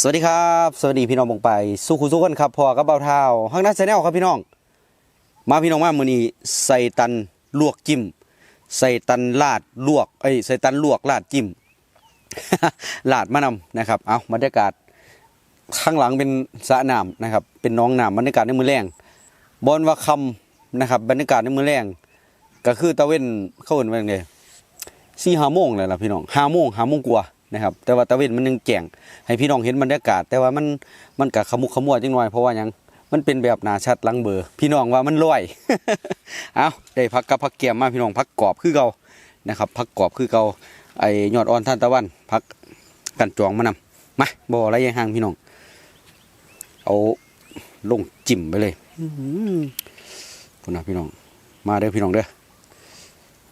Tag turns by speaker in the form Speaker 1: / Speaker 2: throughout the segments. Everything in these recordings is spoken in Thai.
Speaker 1: สวัสดีครับ สวัสดีพี่น้องบงไปสู้คุณสู้คนครับพอกับเบาเท้าห้างนัดแชนแนลครับพี่น้อง มาพี่น้องมามือนี้ใส่ตันลวกจิ้มใส่ตันลาดลวกเอ้ใส่ตันลวกลาดจิ้มลาดมะนำนะครับ เอาบรรยากาศข้างหลังเป็นสระน้ำนะครับ เป็นน้องน้ำบรรยากาศในมือแรงบอนว่าคำนะครับ บรรยากาศในมือแรงก็คือตะเว้นเข้าเอินว่าไงสี่ห้าโมงเลยล่ะพี่น้องห้าโมงห้าโมงกว่า นะครับแต่ว่าตะเวนมันยังแจ่งให้พี่น้องเห็นบรรยากาศ แต่ว่ามันมันกะขมุกขมัวจังหน่อยเพราะว่ายังมันเป็นแบบหนาชัดลังเบอร์พี่น้องว่ามันลอยเอาได้พักกับพักเกียมมาพี่น้องพักกรอบคือเก่านะครับพักกรอบคือเก่าไอยอดอ่อนท่านตะวันพักกันจองมานำมาบ่อะไรยังห่างพี่น้อง เอาลงจิ้มไปเลยอืคุณนะพี่น้อง มาเด้อพี่น้องเด้อ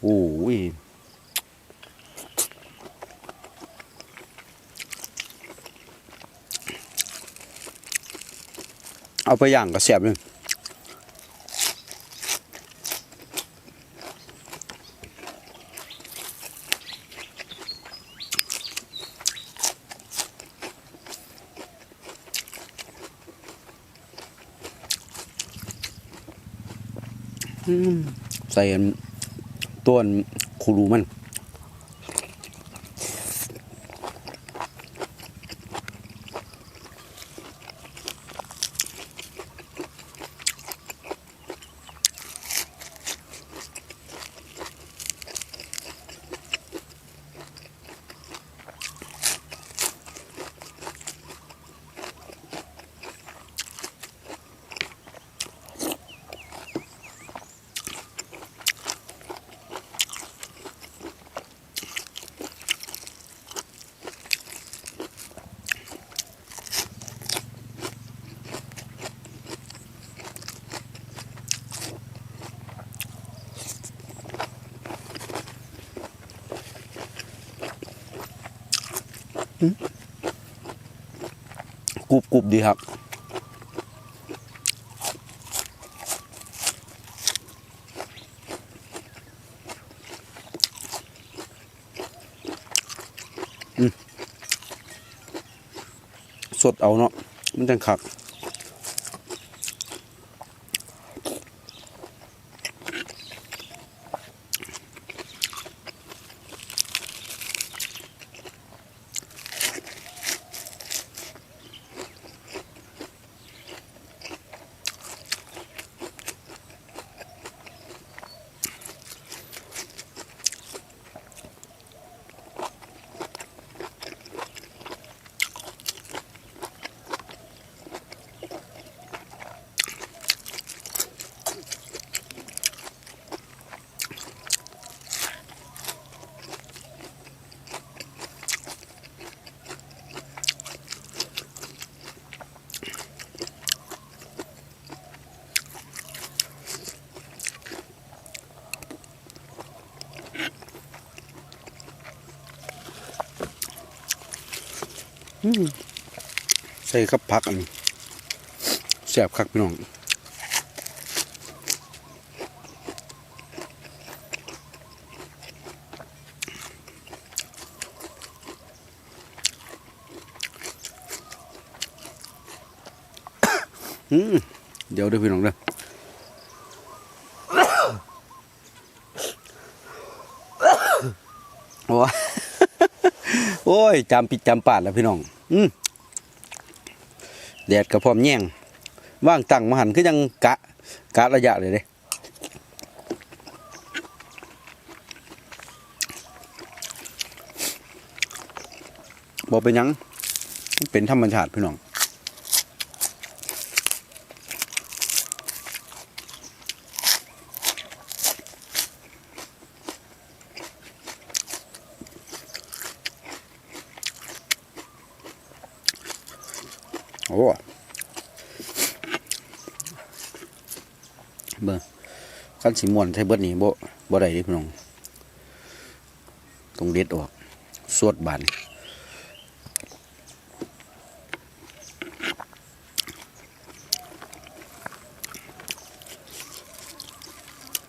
Speaker 1: โอ้ย เอาไปย่างก็แซ่บเลยอืมใส่อันต้นคูรูมัน กรุบกรุบดีครับอืมสดเอาเนาะมันจังคัก ใส่กับผักอันนี้แซ่บคักพี่น้องอืมเดี๋ยวเด้อพี่น้องเด้อโอ้ยโอ้ยจำปิดจำปาดแล้วพี่น้อง อืมแดดกับพร้อมแย่งว่างตั้งมาหันคือยังกะกะระยะเลยเด้บอกเป็นยัง เป็นธรรมชาติพี่น้อง เบิ่งขั้นสีม่วนใช้เบิดนี่บ่บ่ได้ดิพี่น้องต้องเด็ดออก สวดบาน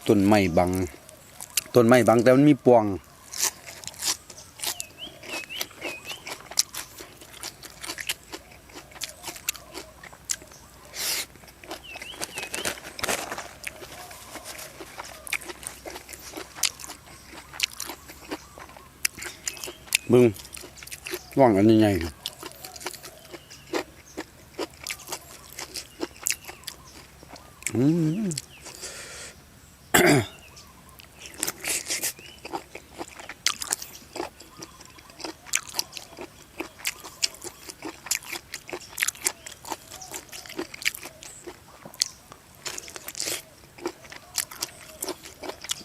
Speaker 1: ต้นไม้บังต้นไม้บังแต่มันมีปวง มึงว่างอันนี้ไงอืม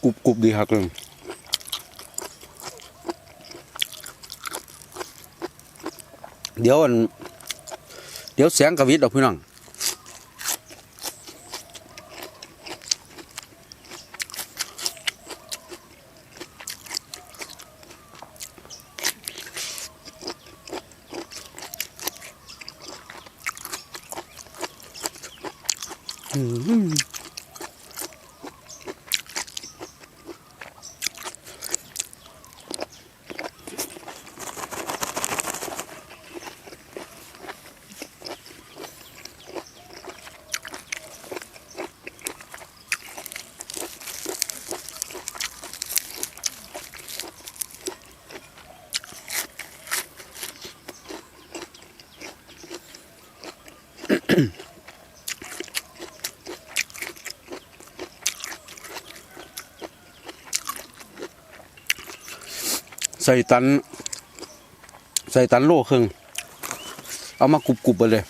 Speaker 1: กรุบกรุบดีครับเลย เดี๋ยวอันเดี๋ยวเสียงกระวิดออกพี่น้อง ใส่ตัน ใส่ตันโลครึ่งเอามากรุบๆไปเลย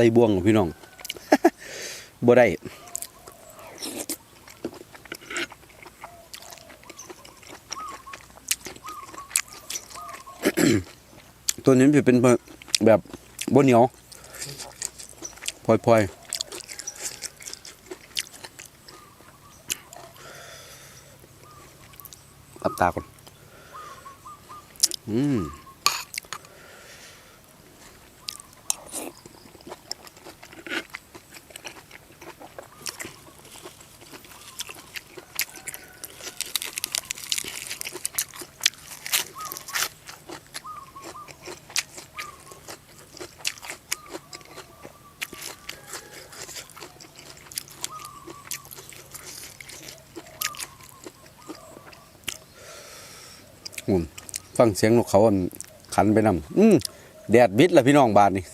Speaker 1: ส่บ่วงพี่น้องบ่ได้ตัวนี้จะเป็นแบบบ่เหนียวพลอยๆรับตาก่อนอืม อืม ฟังเสียงนกเขาขันไปนำอืมแดดบิดละพี่น้องบาทนี่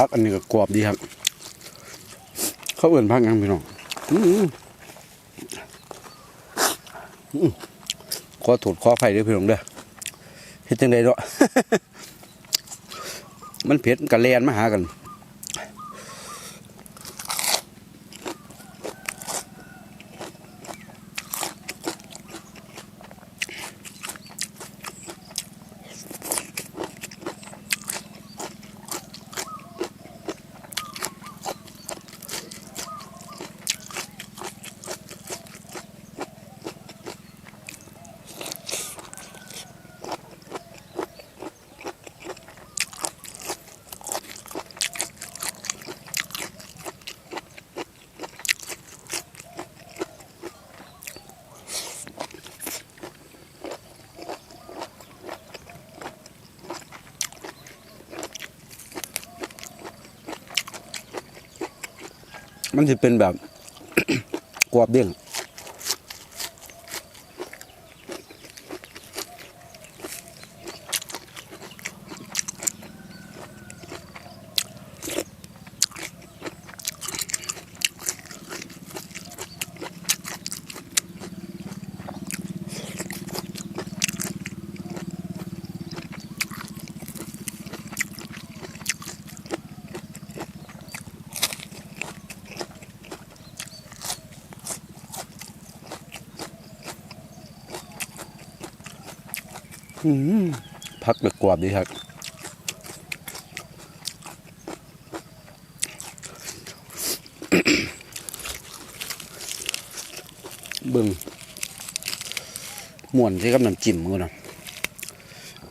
Speaker 1: พักอันนี้ก็กรอบดีครับ เขาเอื่นพักยังพี่น้องอื้องข้อขอโทษขออภัยด้วยพี่น้องเด้อเฮ็ดจังไดเนาะมันเผ็ดกันกับแลนมาหากัน มันจะเป็นแบบ กรอบเด้ง พักแบบกรอบดีครับเบิ่งม่วนใช้กับน้ำจิ้มมือนะ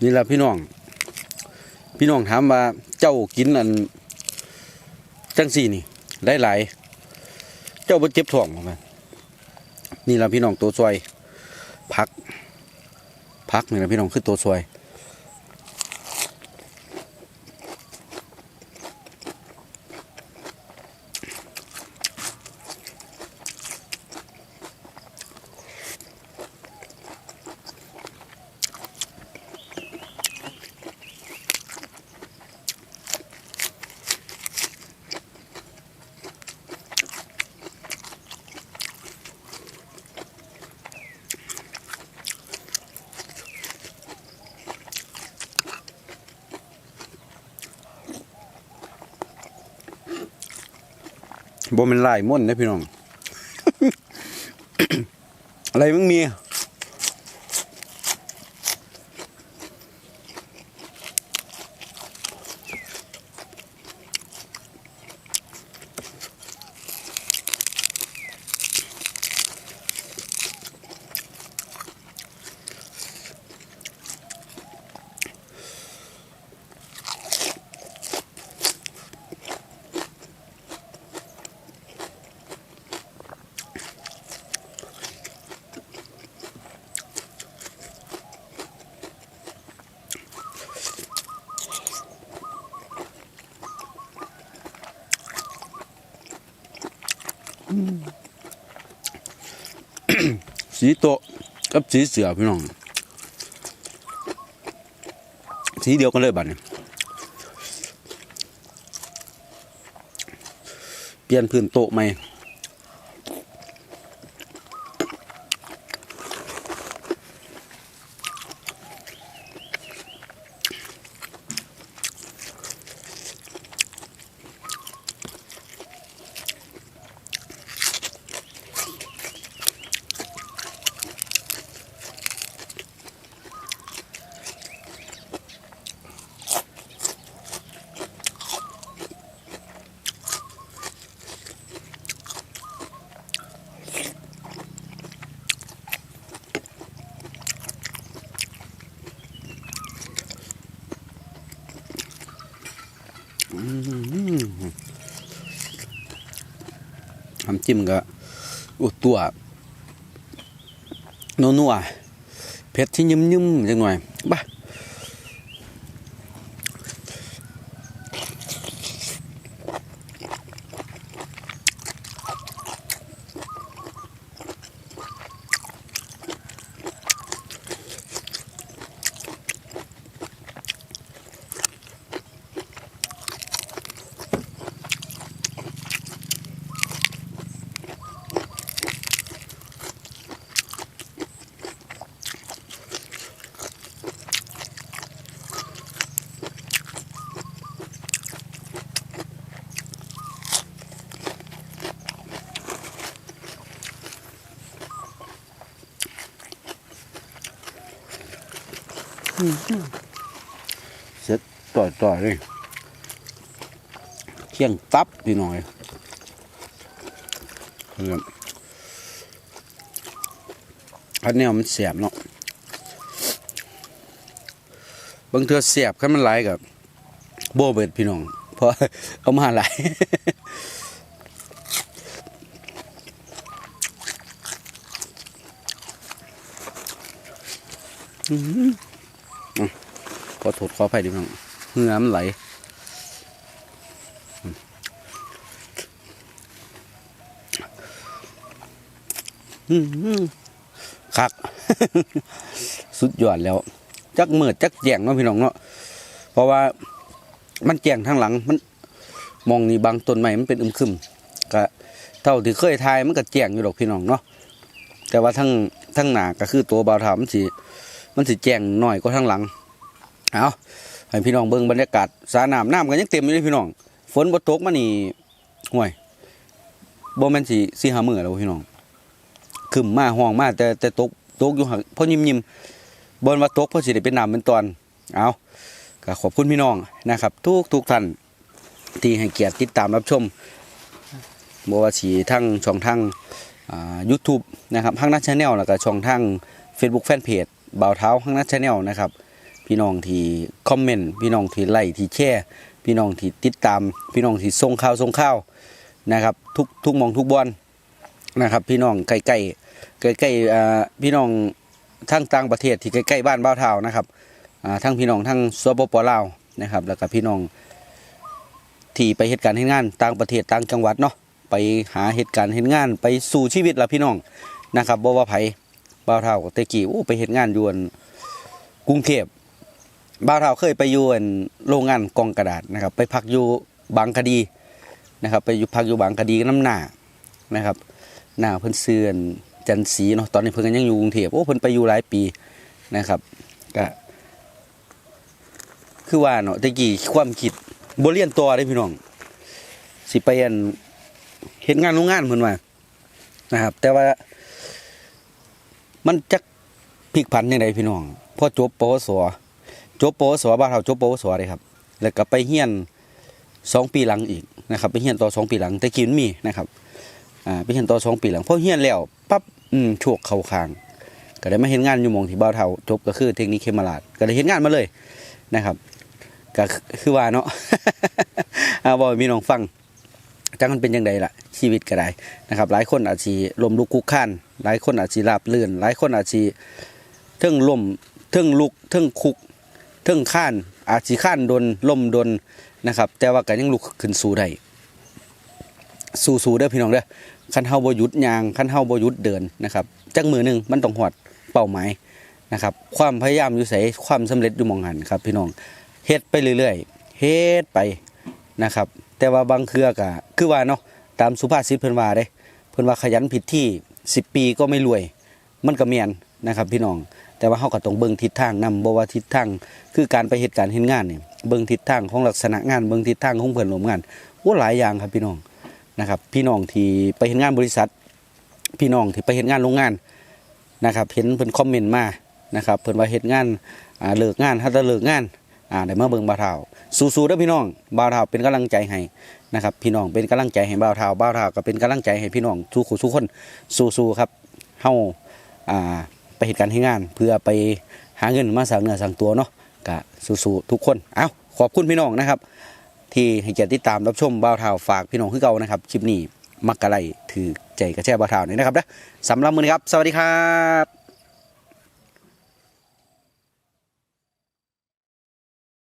Speaker 1: นี่ละพี่น้อง พี่น้องถามว่าเจ้ากินอัน จังสี่นี่ได้หลายๆเจ้าบ่เจ็บท้องบ่แม่นี่ละพี่น้องตัวซอย พักนี่นะพี่น้องคือตัวซวย บ่มันลายม่นนะพี่น้อง อะไรมึงมี สีโตกับสีเสือพี่น้อง สีเดียวกันเลยบัดนี้เปลี่ยนพื้นโต๊ะใหม่น้ำ จิ้มก็อุดตัวนัวๆเผ็ดที่ยิ้มๆจังหน่อยบ้า เสร็จต่อยต่อเลยเที่ยงตับพี่น้อยครับอันนี้มันเสียบเนาะบางเทือเสียบขั้นมันไหลกับโบเบิดพี่น้องเพราะเอามาหลาย ขอโทษขออภัยดิพี่น้องเหงื่อมันไหลคัก สุดยอดแล้ว จักเมิดจักแจงเนาะพี่น้องเนาะเพราะว่ามันแจงทางหลังมัน มองนี่บางต้นไม้มันเป็นอึมครึมก็เท่าที่เคยทายมันก็แจงอยู่ดอกพี่น้องเนาะแต่ว่าทั้งทั้งหนาก็คือตัวบาวถามมันสิมันสิแจงหน่อยก็ทั้งหลัง เอาให้พี่น้องเบิ่งบรรยากาศสาน้ำน้ำกันยังเต็มอยู่เลยพี่น้อง ฝนบ่ตกมานี่ห่วยบ่แม่นสิสิหามื้อแล้วพี่น้องขึ้นมาห้องมาแต่แต่ตกตกอยู่หักพอยิ้มๆบ่นว่าตกเพราะสิได้เป็นน้ำเป็นตอนเอาก็ขอบคุณพี่น้องนะครับ ทุกทุกท่านที่ให้เกียรติติดตามรับชมบว่าสิทั้งช่องทางอ่า YouTube นะครับห้างนัดชาแนลแล้วก็ช่องทาง Facebook Fanpage บ่าวเท้าห้างนัดชาแนลนะครับ พี่น้องที่คอมเมนต์พี่น้องที่ไลค์ที่แชร์พี่น้องที่ติดตาม พี่น้องที่ส่งข่าวส่งข่าวนะครับ ทุกทุกมองทุกบอลนะครับ พี่น้องใกล้ใกล้ใกล้ใกล้ๆพี่น้องทั้งต่างประเทศที่ใกล้ๆบ้านบ้าวเทานะครับทั้งพี่น้องทั้งสปปลาวนะครับ แล้วก็พี่น้องที่ไปเหตุการณ์เหตุงานต่างประเทศต่างจังหวัดเนาะไปหาเหตุการณ์เหตุงาน ไปสู่ชีวิตละพี่น้องนะครับบ่ว่าไผบ้าวเทากับเตกี้โอ้ไปเหตุงานยวนกรุงเทพ บ้าวเท่าเคยไปอยู่อั่นโรงงานกองกระดาษนะครับ ไปพักอยู่บางคดีนะครับ ไปอยู่พักอยู่บางคดีน้ำหนานะครับหน้าเพิ่นเสื่อนจันสีเนาะตอนนี้เพิ่นก็ยังอยู่กรุงเทพโอ้เพิ่นไปอยู่หลายปีนะครับก็คือว่าเนาะตะกี้ความคิดบ่เรียนต่อเด้พี่น้อง สิไปอันเฮ็ดงานโรงงานเพิ่นว่านะครับ แต่ว่า มันจักพลิกผันยังไงพี่น้องพอจบปวส จบปวสบ้านเราจบปวสเลยครับ แล้วก็ไปเฮียนสองปีหลังอีกนะครับไปเฮียนต่อสองปีหลังแต่กินมีนะครับอ่าไปเฮียนต่อสองปีหลังพอเฮียนแล้วปั๊บอืมโชคเข้าคาง ก็ได้มาเห็นงานอยู่มองที่บ้าเทาจบก็คือเทคนิคเคมาลาดก็ได้เห็นงานมาเลยนะครับก็คือว่าเนาะเอาบอกให้พี่น้องฟังจังมันเป็นยังไงล่ะ ชีวิตก็ได้นะครับ หลายคนอาจจะลมลุกคุกข้านหลายคนอาจจะราบลื่น หลายคนอาจจะเทิงลมเทิงลุกเทิงคุก ทิงข้านอาจสิข้านโดนลมโดนนะครับ แต่ว่าก็ยังลุกขึ้นสู้ได้สู้ๆเด้อพี่น้องเด้อคันเฮาบ่หยุดยางคันเฮาบ่หยุดเดินนะครับจักมือหนึ่งมันต้องหอดเป้าหมายนะครับ ความพยายามอยู่ไสความสำเร็จอยู่มองหันครับ พี่น้องเฮ็ดไปเรื่อยๆเฮ็ดไปนะครับ แต่ว่าบางเครือก็คือว่าเนาะตามสุภาษิตเพิ่นว่าเด้เพิ่นว่าขยันผิดที่ 10 ปีก็ไม่รวย มันก็แม่นนะครับ พี่น้อง แต่ว่าเฮาก็ต้องเบิ่งทิศทางนํบ่ว่าทิศทางคือการไปเหตุการณ์เห็นงานเนี่ยเบิ่งทิศทางของลักษณะงานเบิ่งทิศทางของเพื่อนร่วมงานโอ้หลายอย่างครับพี่น้องนะครับ พี่น้องที่ไปเห็นงานบริษัท พี่น้องที่ไปเห็นงานโรงงานนะครับเห็นเพิ่นคอมเมนต์มานะครับเพิ่นว่าเฮ็ดงานอ่าเลิกงานถ้าจะเลิกงานอ่าได้มาเบิ่งบ่าวเฒ่าสู้ๆเด้อพี่น้องบ่าวเฒ่าเป็นกำลังใจให้นะครับพี่น้องเป็นกำลังใจให้บ่าวเฒ่าบ่าวเฒ่าก็เป็นกำลังใจให้พี่น้องทุกคนทุกคนสู้ๆครับเฮาอ่า ไปเหตุการณ์ให้งาน เพื่อไปหาเงินมาสั่งเนื้อสั่งตัวเนาะกะสู้ๆทุกคนเอาขอบคุณพี่น้องนะครับ ที่ให้เกียรติติดตามรับชมบ่าวเทาฝากพี่น้องคือเก่านะครับคลิปนี้มักกะไรถือใจกระแช่บ่าวเทานี่นะครับนะสำหรับมือนี้ครับ สวัสดีครับ